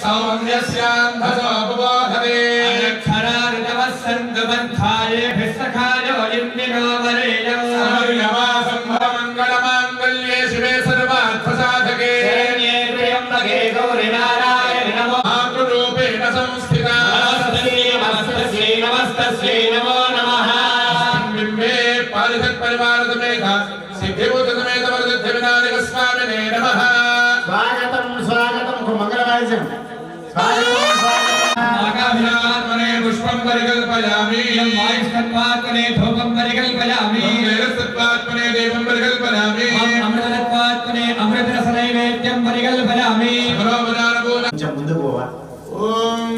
सौम्यस्यान्धसोपबोधते पुष्पं परिकल्पयामि इदं वायुस्तत्त्वात्मने धूपं परिकल्पयामि वेदस्तत्त्वात्मने देवं परिकल्पयामि अहम् अमृतत्वात्मने अमृतरसनैवेद्यं परिकल्पयामि मनोमदानपूर्ण కొంచెం ముందుకు పోవా ॐ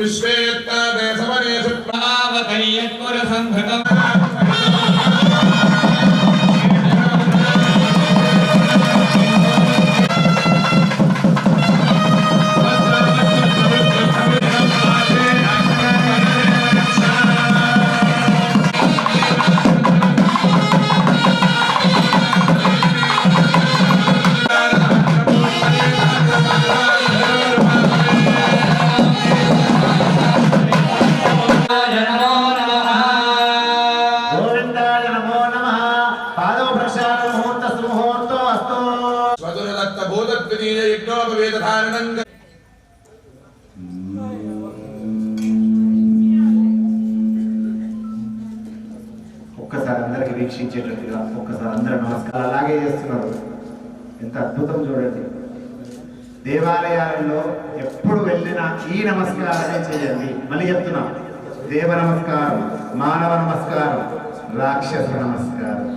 विश्वेत्तादेशवनेषु प्रावतय्यत्पुरसंहृतम् नमो అందరికి ఒక్కసారి అందరూ నమస్కారం. అలాగే చేస్తున్నారు. ఎంత అద్భుతం చూడండి. దేవాలయాలలో ఎప్పుడు వెళ్ళినా ఈ నమస్కారమే చేయండి. మళ్ళీ చెప్తున్నా దేవ నమస్కారం మానవ నమస్కారం రాక్షస నమస్కారం.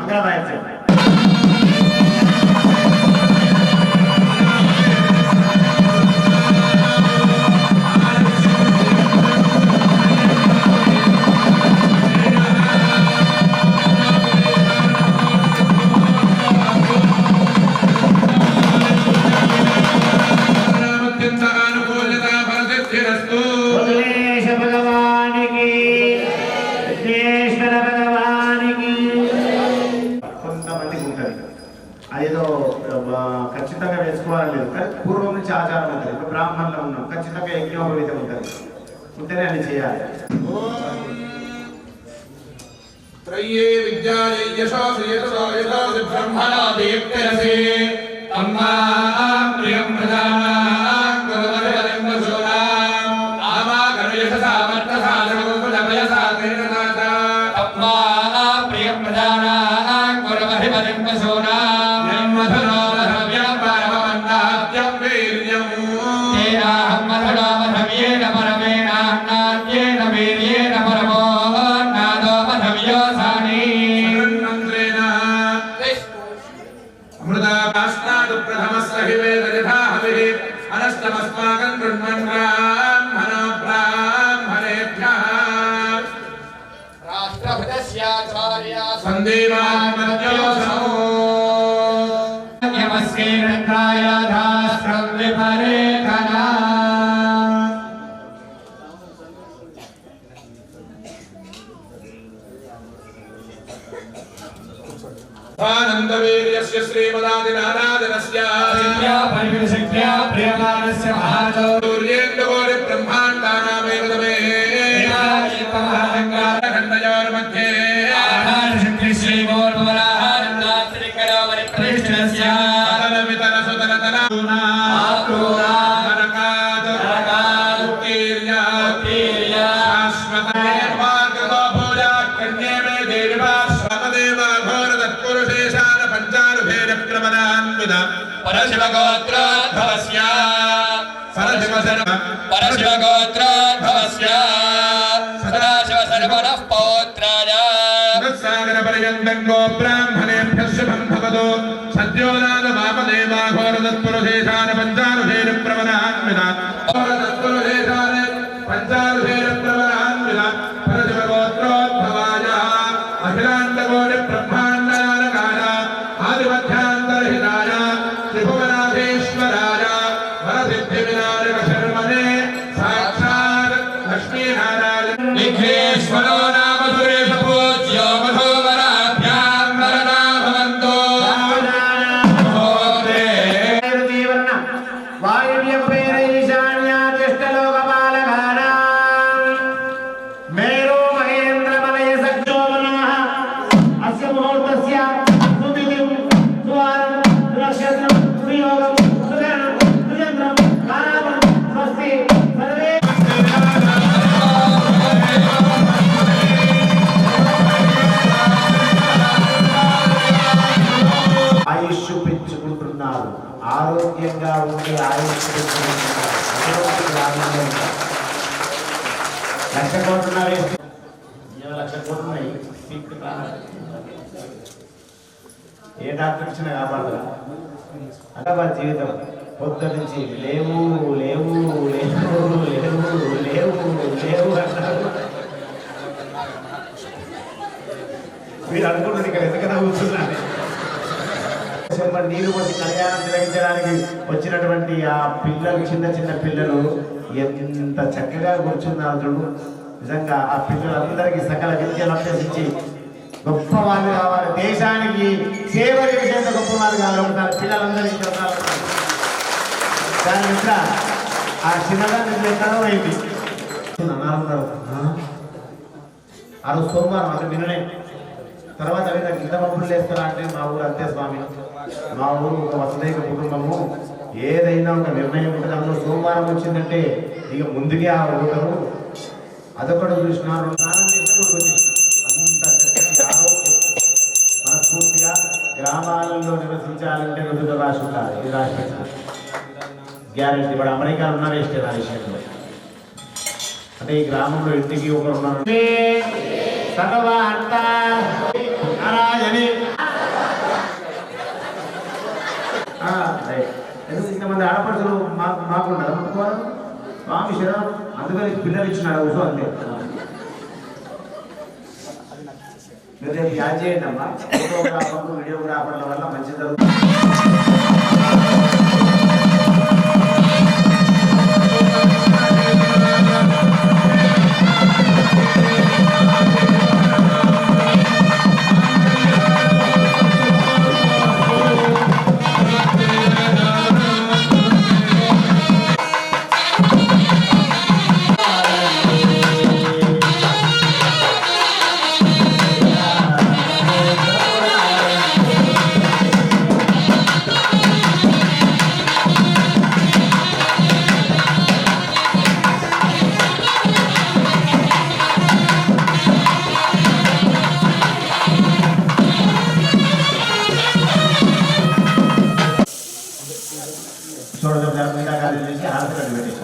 మంగళవాద్యం ఏదో ఖచ్చితంగా వేసుకోవాలని లేదు. కానీ పూర్వం నుంచి ఆచారం ఉంటుంది ఇప్పుడు బ్రాహ్మణులు ఉన్నాం. ఖచ్చితంగా యజ్ఞం ఒక విధం ఉంటుంది. ఉంటేనే అని చేయాలి. త్రయే విద్యాయే యశో శ్రేయసో బ్రహ్మణా దేవ్యరసే. అమ్మా ప్రియం ప్రజా శ్రీరంధ్రాయధాస్రం విపరేఖన ఆనందవీర్యస్య శ్రీమదాది నారాజనస్య परशिवगोत्रोद्भवस्य परशिवशर्म परशिवगोत्रोद्भवस्य सदाशिवशर्मणः पौत्राय सागरपर्यन्तं गो ब्राह्मणेभ्यः शुभं भवतु सद्योदानमापदेवा लक्ष्मीनारायण లక్ష కోట్లు లక్ష కోట్లు ఏ డాక్టర్ ఇచ్చినా కాపాడరా అలా వాళ్ళ జీవితం పొద్దు నుంచి లేవు లేవు లేవు లేవు లేవు లేవు అంటారు మీరు అనుకుంటుంది ఇక్కడ ఎందుకన్నా కూర్చున్నాను నీళ్ళు పోసి కళ్యాణం తిలగించడానికి వచ్చినటువంటి ఆ పిల్లలు చిన్న చిన్న పిల్లలు ఎంత చక్కగా కూర్చున్నారు నిజంగా ఆ పిల్లలందరికీ సకల విద్యలు అభ్యసించి గొప్ప వాళ్ళు కావాలి. దేశానికి సేవ చేసేంత గొప్ప వాళ్ళు కావాలి. పిల్లలందరికీ దాని మీద ఆ చిన్నదాన్ని ఎక్కడో అయింది అన్నారు ఆ రోజు సోమవారం అంటే నిన్ననే. తర్వాత అవి నాకు ఇంత పప్పులు అంటే మా ఊరు అంతే స్వామి. మా ఊరు ఒక వసలేక కుటుంబము. ఏదైనా ఒక నిర్ణయం ఉంటుంది అందులో సోమవారం వచ్చిందంటే ఇక ముందుకే ఆ ఊటరు అదొకటి చూసిన మనస్ఫూర్తిగా గ్రామాలలో నివసించాలంటే రోజులు రాసి ఉండాలి. ఇది రాసి గ్యారెంటీ ఇప్పుడు అమెరికా ఉన్న వేస్తే నా విషయంలో. అంటే ఈ గ్రామంలో ఇంటికి ఒకరు ఉన్నారు. సర్వాంత నారాయణి ఆ, రైట్. ఎందుకు ఇంతమంది ఆడపడుతులు మాకు మాకున్నారు అనుకోవాలి స్వామి శరం అందుకని పిల్లలు ఇచ్చినాడు కూర్చో అంతే. మీరు రేపు యాడ్ చేయండి అమ్మా. ఫోటోగ్రాఫర్లు వీడియోగ్రాఫర్ల వల్ల మంచి జరుగుతుంది.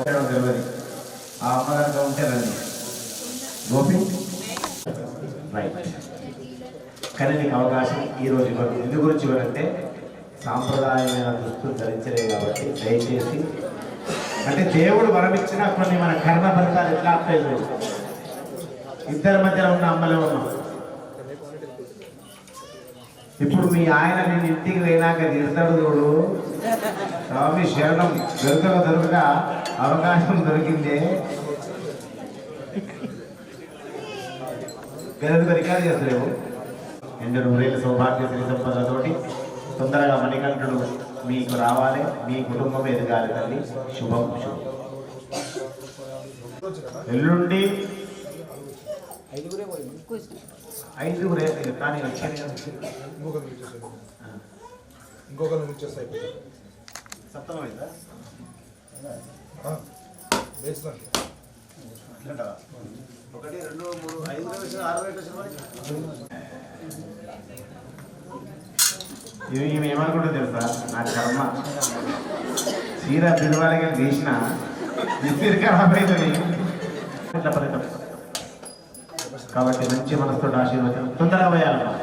హాస్పిటల్ తెలియదు ఆ అమ్మగారితో ఉంటే రండి గోపి? రైట్. కానీ నీకు అవకాశం ఈరోజు రోజు ఇవ్వదు ఎందు గురించి ఇవ్వాలంటే సాంప్రదాయమైన దుస్తులు ధరించలేదు కాబట్టి దయచేసి. అంటే దేవుడు వరమిచ్చిన కొన్ని మన కర్మ ఫలితాలు ఎట్లా అప్పలేదు ఇద్దరి మధ్యలో ఉన్న అమ్మలే ఉన్నాం ఇప్పుడు మీ ఆయన నేను ఇంటికి పోయినాక తిడతాడు చూడు. స్వామి శరణం దొరకక దొరుకుగా అవకాశం దొరికిందే. గదులు రికార్డు చేస్తలేవు. ఎండు నూరేళ్ళ సౌభాగ్య శ్రీ సంపదలతోటి తొందరగా మణికంఠుడు మీకు రావాలి. మీ కుటుంబం ఎదగాలి తల్లి. శుభం శుభం. ఎల్లుండి ఐదుగురే కానీ వచ్చాను ఇంకొకరు సప్తమైందా? ఒకటి రెండు మూడు ఐదు ఇవి ఇవి ఏమనుకుంటుంది తెలుసా నా కర్మ చీర పిలవాలిగా తీసిన ఇట్లా ఫలితం కాబట్టి మంచి మనసుతో ఆశీర్వచనం తొందరగా పోయాలమ్మా